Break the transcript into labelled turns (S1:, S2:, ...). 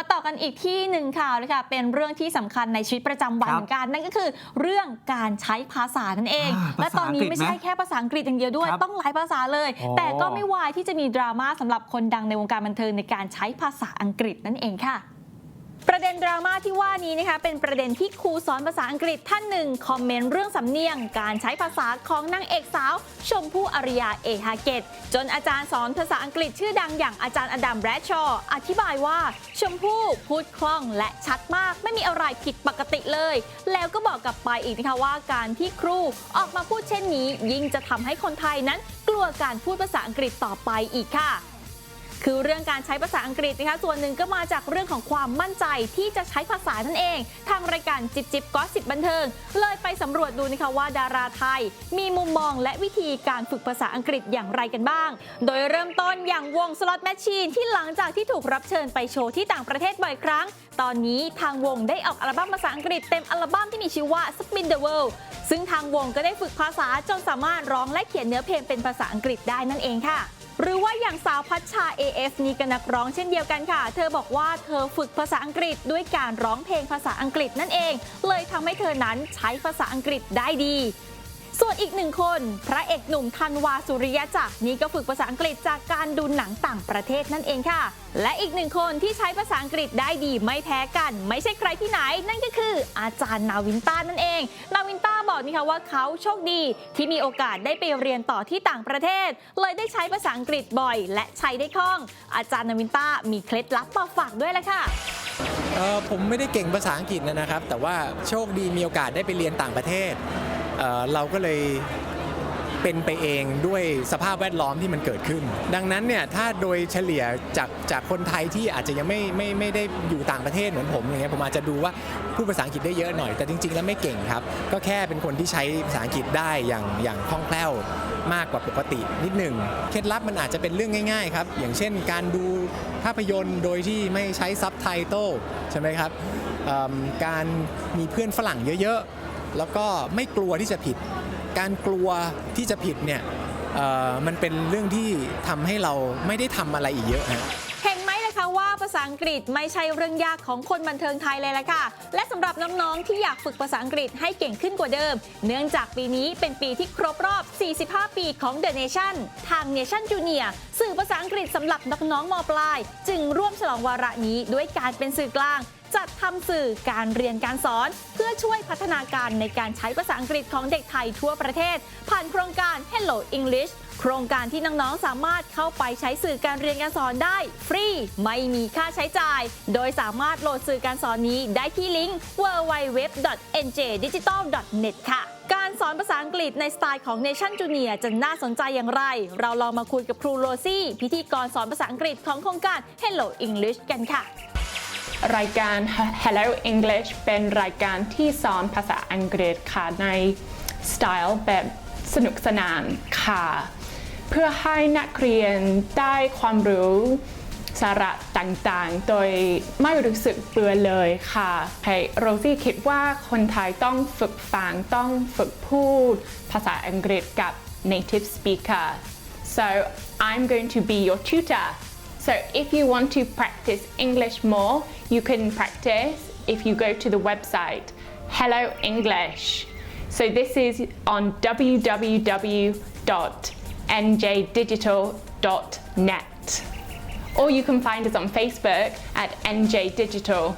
S1: มาต่อกันอีกที่หนึ่งข่าวเลยค่ะเป็นเรื่องที่สำคัญในชีวิตประจำวัน
S2: ครับ
S1: เหมือนกัน นั่นก็คือเรื่องการใช้ภาษานั่นเอง
S2: อ่า
S1: และตอนนี้
S2: ภาษาอังกฤษ
S1: ไม่ใช่
S2: ไหม
S1: แค่ภาษาอังกฤษอย่างเดียวด้วย
S2: ครับ
S1: ต้องหลายภาษาเลย
S2: อ๋อ
S1: แต่ก็ไม่วายที่จะมีดราม่าสำหรับคนดังในวงการบันเทิงในการใช้ภาษาอังกฤษนั่นเองค่ะ ประเด็นดราม่าที่ว่านี้นะคะเป็นประเด็นที่ครูสอนภาษาอังกฤษท่านหนึ่งคอมเมนต์เรื่องสำเนียง การใช้ภาษาของนางเอกสาว ชมพู่อารยาเอฮาเกต จนอาจารย์สอนภาษาอังกฤษชื่อดังอย่างอาจารย์อดัมแบรดชอว์อธิบายว่า ชมพู่พูดคล่องและชัดมาก ไม่มีอะไรผิดปกติเลย แล้วก็บอกกลับไปอีกนะคะว่าการที่ครูออกมาพูดเช่นนี้ ยิ่งจะทำให้คนไทยนั้นกลัวการพูดภาษาอังกฤษต่อไปอีกค่ะ คือเรื่องการใช้ภาษาอังกฤษนะคะส่วนหนึ่งก็มาจากเรื่องของความมั่นใจที่จะใช้ภาษานั่นเอง ทางรายการจิบจิบก็สิบบันเทิง เลยไปสำรวจดูนะคะว่าดาราไทย มีมุมมองและวิธีการฝึกภาษาอังกฤษอย่างไรกันบ้าง โดยเริ่มต้นอย่างวงสล็อตแมชชีนที่หลังจากที่ถูกรับเชิญไปโชว์ที่ต่างประเทศบ่อยครั้ง ตอนนี้ทางวงได้ออกอัลบั้มภาษาอังกฤษเต็มอัลบั้มที่มีชื่อว่า Spin the World ซึ่งทางวงก็ได้ฝึกภาษาจนสามารถร้องและเขียนเนื้อเพลงเป็นภาษาอังกฤษได้นั่นเองค่ะ หรือว่าอย่างสาวพัชชา AF นี่ก็นักร้องเช่นเดียวกันค่ะ เธอบอกว่าเธอฝึกภาษาอังกฤษด้วยการร้องเพลงภาษาอังกฤษนั่นเอง เลยทำให้เธอนั้นใช้ภาษาอังกฤษได้ดี ส่วนอีกหนึ่งคน พระเอกหนุ่มธันวาสุริยะจักรนี่ก็ฝึกภาษาอังกฤษจากการดูหนังต่างประเทศนั่นเองค่ะ และอีกหนึ่งคนที่ใช้ภาษาอังกฤษได้ดีไม่แพ้กัน ไม่ใช่ใครที่ไหน นั่นก็คืออาจารย์นาวินต้านั่นเอง นาวินต้าบอกนี่ค่ะว่าเขาโชคดีที่มีโอกาสได้ไปเรียนต่อที่ต่างประเทศ เลยได้ใช้ภาษาอังกฤษบ่อย และใช้ได้คล่อง อาจารย์นาวินต้ามีเคล็ดลับมาฝากด้วยละค่ะ
S3: ผมไม่ได้เก่งภาษาอังกฤษนะครับ แต่ว่าโชคดีมีโอกาสได้ไปเรียนต่างประเทศ เราก็เลยเป็นไปเองด้วยสภาพแวดล้อมที่มันเกิดขึ้น ดังนั้นเนี่ยถ้าโดยเฉลี่ยจากจากคนไทยที่อาจจะยังไม่ไม่ไม่ได้อยู่ต่างประเทศเหมือนผมอย่างเงี้ยผมอาจจะดูว่าพูดภาษาอังกฤษได้เยอะหน่อยแต่จริง ๆ แล้วไม่เก่งครับ ก็แค่เป็นคนที่ใช้ภาษาอังกฤษได้อย่างอย่างคล่องแคล่วมากกว่าปกตินิดหนึ่งเคล็ดลับมันอาจจะเป็นเรื่องง่าย ๆ ครับ อย่างเช่นการดูภาพยนตร์โดยที่ไม่ใช้ซับไตเติลใช่ไหมครับการมีเพื่อนฝรั่งเยอะๆ แล้วก็ไม่กลัวที่จะผิด การกลัวที่จะผิดเนี่ยมันเป็นเรื่องที่ทำให้เราไม่ได้ทำอะไรอีกเยอะฮะ
S1: เห็นไหมล่ะคะว่าภาษาอังกฤษไม่ใช่เรื่องยากของคนบันเทิงไทยเลยล่ะค่ะ และสำหรับน้องๆ ที่อยากฝึกภาษาอังกฤษให้เก่งขึ้นกว่าเดิม เนื่องจากปีนี้เป็นปีที่ครบรอบ 45 ปีของ The Nation ทาง Nation Junior สื่อภาษาอังกฤษสำหรับน้องๆมปลาย จึงร่วมฉลองวาระนี้ด้วยการเป็นสื่อกลาง จัดทำสื่อการเรียนการสอน เพื่อช่วยพัฒนาการในการใช้ภาษาอังกฤษของเด็กไทยทั่วประเทศ ผ่านโครงการ Hello English โครงการที่น้อง ๆ สามารถเข้าไปใช้สื่อการเรียนการสอนได้ ฟรี ไม่มีค่าใช้จ่าย โดยสามารถโหลดสื่อการสอนนี้ได้ที่ลิงก์ www.njdigital.net ค่ะการสอนภาษาอังกฤษในสไตล์ของ Nation Junior จะน่าสนใจอย่างไร เราลองมาคุยกับครูโรซี่ พิธีกรสอนภาษาอังกฤษของโครงการ Hello English กันค่ะ
S4: รายการ Hello English เป็นรายการที่สอนภาษาอังกฤษค่ะในสไตล์แบบสนุกสนานค่ะ เพื่อให้นักเรียนได้ความรู้สาระต่างๆ โดยไม่รู้สึกเบื่อเลยค่ะโรซี่คิดว่าคนไทยต้องฝึกฟังต้องฝึกพูด ภาษาอังกฤษกับ native speaker so I'm going to be your tutor So if you want to practice English more, you can practice if you go to the website Hello English. So this is on www.njdigital.net. Or you can find us on Facebook at NJ Digital.